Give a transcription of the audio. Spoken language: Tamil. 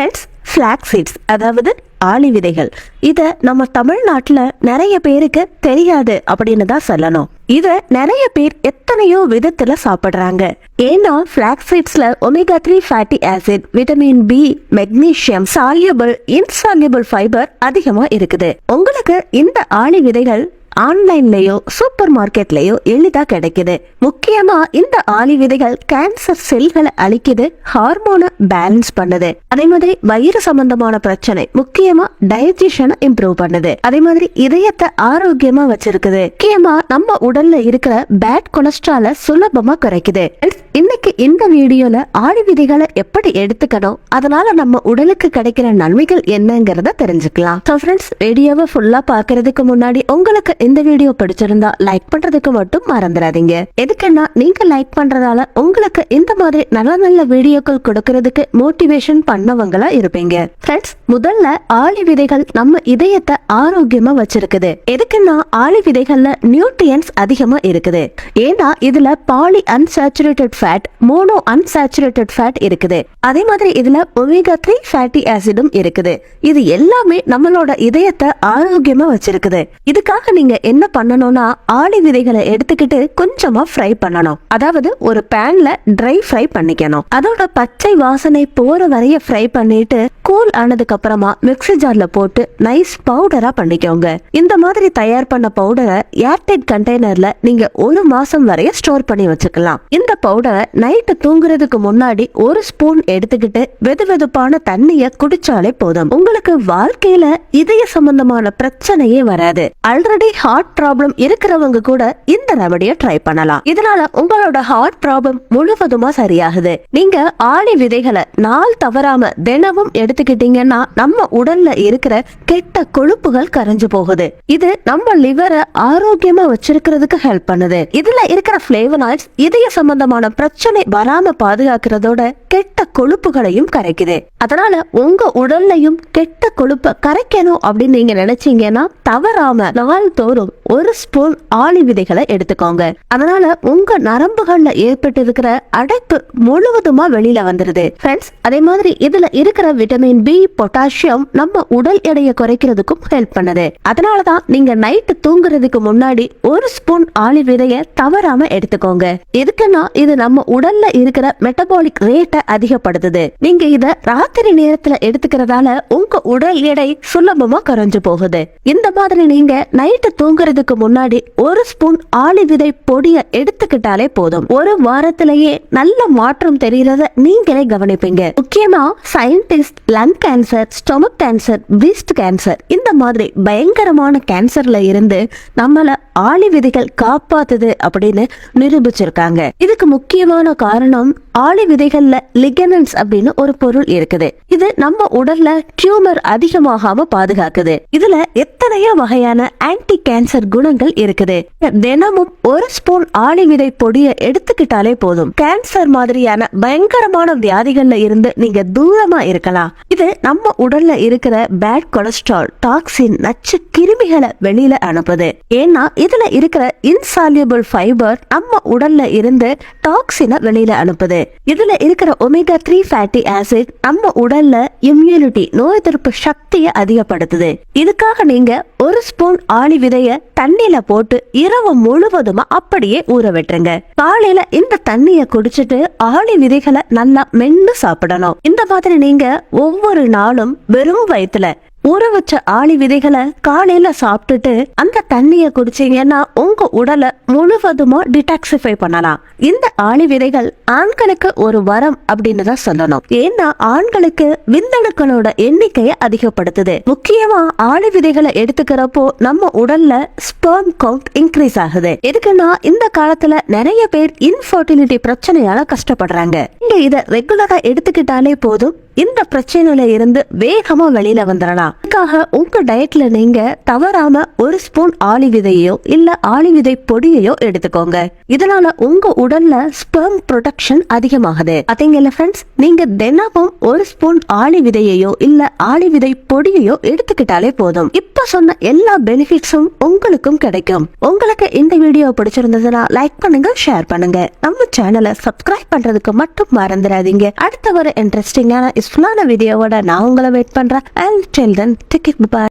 ஃப்ரெண்ட்ஸ் ஃப்ளாக் சீட்ஸ் அதாவது ஆளி விதைகள். இதை நம்ம தமிழ்நாட்டில் நிறைய பேருக்கு தெரியாது அப்படின்னு தான் சொல்லணும். இதை நிறைய பேர் எத்தனையோ விதத்துல சாப்பிடுறாங்க. ஏன்னா flax சீட்ஸ்ல omega three fatty acid vitamin B magnesium soluble insoluble fibre அதிகமா இருக்குது. உங்களுக்கு இந்த ஆளி விதைகள் ஆன்லைன்லயோ சூப்பர் மார்க்கெட்லயோ எளிதா கிடைக்குது. முக்கியமா இந்த ஆலி விதைகள் கேன்சர் செல்களை அழிக்குது ஹார்மோனை பேலன்ஸ் பண்ணுது. அதே மாதிரி வயிறு சம்பந்தமான பிரச்சனை முக்கியமா டைஜஷனை இம்ப்ரூவ் பண்ணுது. அதே மாதிரி இதயத்தை ஆரோக்கியமா வச்சிருக்குது. முக்கியமா நம்ம உடல்ல இருக்கிற பேட் கொலஸ்ட்ரால சுலபமா குறைக்குது. இன்னைக்கு இந்த வீடியோல ஆடி விதைகளை எப்படி எடுத்துக்கணும் அதனால நம்ம உடலுக்கு கிடைக்கிற நன்மைகள் என்னங்கறத தெரிஞ்சுக்கலாம். ஸோ வீடியோவை ஃபுல்லா பார்க்கறதுக்கு முன்னாடி உங்களுக்கு இந்த வீடியோ பிடிச்சிருந்தா லைக் பண்றதுக்கு மட்டும் மறந்துடாதீங்க. எதுக்குன்னா நீங்க லைக் பண்றதால உங்களுக்கு இந்த மாதிரி நல்ல நல்ல வீடியோக்கள் கொடுக்கறதுக்கு மோட்டிவேஷன் பண்ணவங்களா இருப்பீங்க. ஃப்ரெண்ட்ஸ் முதல்ல ஆளி விதைகள் நம்ம இதயத்தை ஆரோக்கியமா வச்சிருக்குது. எதுக்குன்னா ஆளி விதைகள்ல நியூட்ரியன்ஸ் அதிகமா இருக்குது. ஏன்னா இதுல polyunsaturated fat monounsaturated fat இருக்குது. அதே மாதிரி இதுல ஒமேகா த்ரீ ஃபேட்டி ஆசிடும் இருக்குது. இது எல்லாமே நம்மளோட இதயத்தை ஆரோக்கியமா வச்சிருக்குது. இதுக்காக நீங்க என்ன பண்ணணும்னா ஆளி விதைகளை எடுத்துக்கிட்டு கொஞ்சமா ஃப்ரை பண்ணணும். அதாவது ஒரு பேன்ல ட்ரை ஃப்ரை பண்ணிக்கணும். அதோட பச்சை வாசனை போற வரைய ஃப்ரை பண்ணிட்டு கூல் ஆனதுக்கு அப்புறமா மிக்ஸி ஜார்ல போட்டு நைஸ் பவுடரா பண்ணிக்கோங்க. இந்த மாதிரி தயார் பண்ண பவுடரை ஏர்டைட் கண்டெய்னர்ல நீங்க ஒரு மாசம் வரைய ஸ்டோர் பண்ணி வச்சுக்கலாம். இந்த பவுடரை நைட்டு தூங்குறதுக்கு முன்னாடி ஒரு ஸ்பூன் எடுத்துக்கிட்டு வெது வெதுப்பான தண்ணிய குடிச்சாலே போதும். உங்களுக்கு வாழ்க்கையில இதய சம்பந்தமான பிரச்சனையே வராது. ஆல்ரெடி ஹார்ட் ப்ராப்ளம் இருக்கிறவங்க கூட இந்த ரெமடியை ட்ரை பண்ணலாம். இதனால உங்களோட ஹார்ட் ப்ராப்ளம் முழுவதுமா சரியாகுது. நீங்க ஆளி விதைகளை நாள் தவறாம தினமும் எடுத்து எடுத்துக்கிட்டீங்கன்னா நம்ம உடல்ல இருக்கிற கெட்ட கொழுப்புகள் கரைஞ்சு போகுது. இது நம்ம லிவரை ஆரோக்கியமா வச்சிருக்கிறதுக்கு ஹெல்ப் பண்ணுது. இதுல இருக்கிற பிளேவனாய்ட்ஸ் இதய சம்பந்தமான பிரச்சனை வராம பாதுகாக்கிறதோட கெட்ட கொழுப்புகளையும் கரைக்குது. அதனால உங்க உடல்லையும் கெட்ட கொழுப்பை கரைக்கணும் அப்படின்னு நீங்க நினைச்சீங்கன்னா தவறாம நாள் தோறும் ஒரு ஸ்பூன் ஆளி விதைகளை எடுத்துக்கோங்க. அதனால உங்க நரம்புகள்ல ஏற்பட்டு இருக்கிற அடைப்பு முழுவதுமா வெளியில வந்துருது. ஃப்ரெண்ட்ஸ் அதே மாதிரி இதுல இருக்கிற விட்டமின் பி பொட்டாசியம் நம்ம உடல் எடையை குறைக்கிறதுக்கும் ஹெல்ப் பண்ணுது. அதனாலதான் நீங்க நைட்டு தூங்குறதுக்கு முன்னாடி ஒரு ஸ்பூன் ஆளி விதைய தவறாம எடுத்துக்கோங்க. எதுக்குன்னா இது நம்ம உடல்ல இருக்கிற மெட்டபாலிக் ரேட்டை அதிகப்படுத்துது நீங்க இத ராத்திரி நேரத்துல எடுத்துக்கிறதால உங்க உடல் எடை சுலபமா குறைஞ்சு போகுது. இந்த மாதிரி நீங்க நைட்டு தூங்குறதுக்கு முன்னாடி ஒரு ஸ்பூன் ஆளி விதை பொடிய எடுத்துக்கிட்டாலே போதும். ஒரு வாரத்திலேயே நல்ல மாற்றம் தெரியறத நீங்களே கவனிப்பீங்க. முக்கியமா scientist lung cancer stomach cancer breast cancer இந்த மாதிரி பயங்கரமான கேன்சர்ல இருந்து நம்மள ஆளி விதிகள் காப்பாத்துது அப்படின்னு நிரூபிச்சிருக்காங்க. இதுக்கு முக்கியமான காரணம் ஆளி விதைகள்ல லிகனன்ஸ் அப்படின்னு ஒரு பொருள் இருக்குது. இது நம்ம உடல்ல டியூமர் அதிகமாகாம பாதுகாக்குது. இதுல எத்தனையோ வகையான ஆன்டி கேன்சர் குணங்கள் இருக்குது. தினமும் ஒரு ஸ்பூன் ஆளி விதை பொடியை எடுத்துக்கிட்டாலே போதும். கேன்சர் மாதிரியான பயங்கரமான வியாதிகள்ல இருந்து நீங்க தூரமா இருக்கலாம். இது நம்ம உடல்ல இருக்கிற பேட் கொலஸ்ட்ரால் டாக்ஸின் நச்சு கிருமிகளை வெளியில அனுப்புது. ஏன்னா இதுல இருக்கிற இன்சால்யூபிள் ஃபைபர் நம்ம உடல்ல இருந்து டாக்ஸினை வெளியில அனுப்புது. இதுல இருக்கிற ஒமேகா த்ரீ ஃபேட்டி ஆசிட் நம்ம உடல்ல இம்யூனிட்டி நோய் எதிர்ப்பு சக்தியை அதிகப்படுத்துது. இதுக்காக நீங்க ஒரு ஸ்பூன் ஆளி விதைய தண்ணியில போட்டு இரவு முழுவதுமா அப்படியே ஊற விட்டுருங்க. காலையில இந்த தண்ணிய குடிச்சிட்டு ஆளி விதைகளை நல்லா மென்னு சாப்பிடணும். இந்த மாதிரி நீங்க ஒவ்வொரு நாளும் வெறும் வயிற்றுல ஊற வச்ச ஆளி விதைகளை காலையில சாப்பிட்டுட்டு அந்த தண்ணிய குடிச்சீங்கன்னா உங்க உடலை முழுவதுமா டிடாக்சிஃபை பண்ணலாம். இந்த ஆளி விதைகள் ஆண்களுக்கு ஒரு வரம் அப்படின்னு தான் சொல்லணும். ஏன்னா ஆண்களுக்கு விந்தணுக்களோட எண்ணிக்கையை அதிகப்படுத்துது. முக்கியமா ஆளி விதைகளை எடுத்துக்கிறப்போ நம்ம உடல்ல ஸ்பெர்ம் கவுண்ட் இன்க்ரீஸ் ஆகுது. எதுக்குன்னா இந்த காலத்துல நிறைய பேர் இன்ஃபர்டிலிட்டி பிரச்சனையால கஷ்டப்படுறாங்க. நீங்க இதை ரெகுலரா எடுத்துக்கிட்டாலே போதும். இந்த பிரச்சனையில இருந்து வேகமா வெளியில வந்துடலாம். அதுக்காக உங்க டயட்ல நீங்க தவறாம ஒரு ஸ்பூன் ஆளி விதையோ இல்ல ஆளி விதை பொடியையோ எடுத்துக்கோங்க. இதனால உங்க உடல்ல ஸ்பெர்ம் ப்ரொடக்ஷன் அதிகமாகுது. அதேங்கல்ல ஃப்ரெண்ட்ஸ் நீங்க தினமும் ஒரு ஸ்பூன் ஆளி விதையையோ இல்ல ஆளி விதை பொடியையோ எடுத்துக்கிட்டாலே போதும். இப்ப சொன்ன எல்லா பெனிஃபிட்ஸும் உங்களுக்கும் கிடைக்கும். உங்களுக்கு இந்த வீடியோ பிடிச்சிருந்ததுன்னா லைக் பண்ணுங்க ஷேர் பண்ணுங்க. நம்ம சேனலை சப்ஸ்கிரைப் பண்றதுக்கு மட்டும் மறந்துடாதீங்க. அடுத்த ஒரு இன்ட்ரெஸ்டிங்கான யூஸ்ஃபுல்லான வீடியோவோட நான் உங்களை வெயிட் பண்ணுறேன் and tell then ticket bye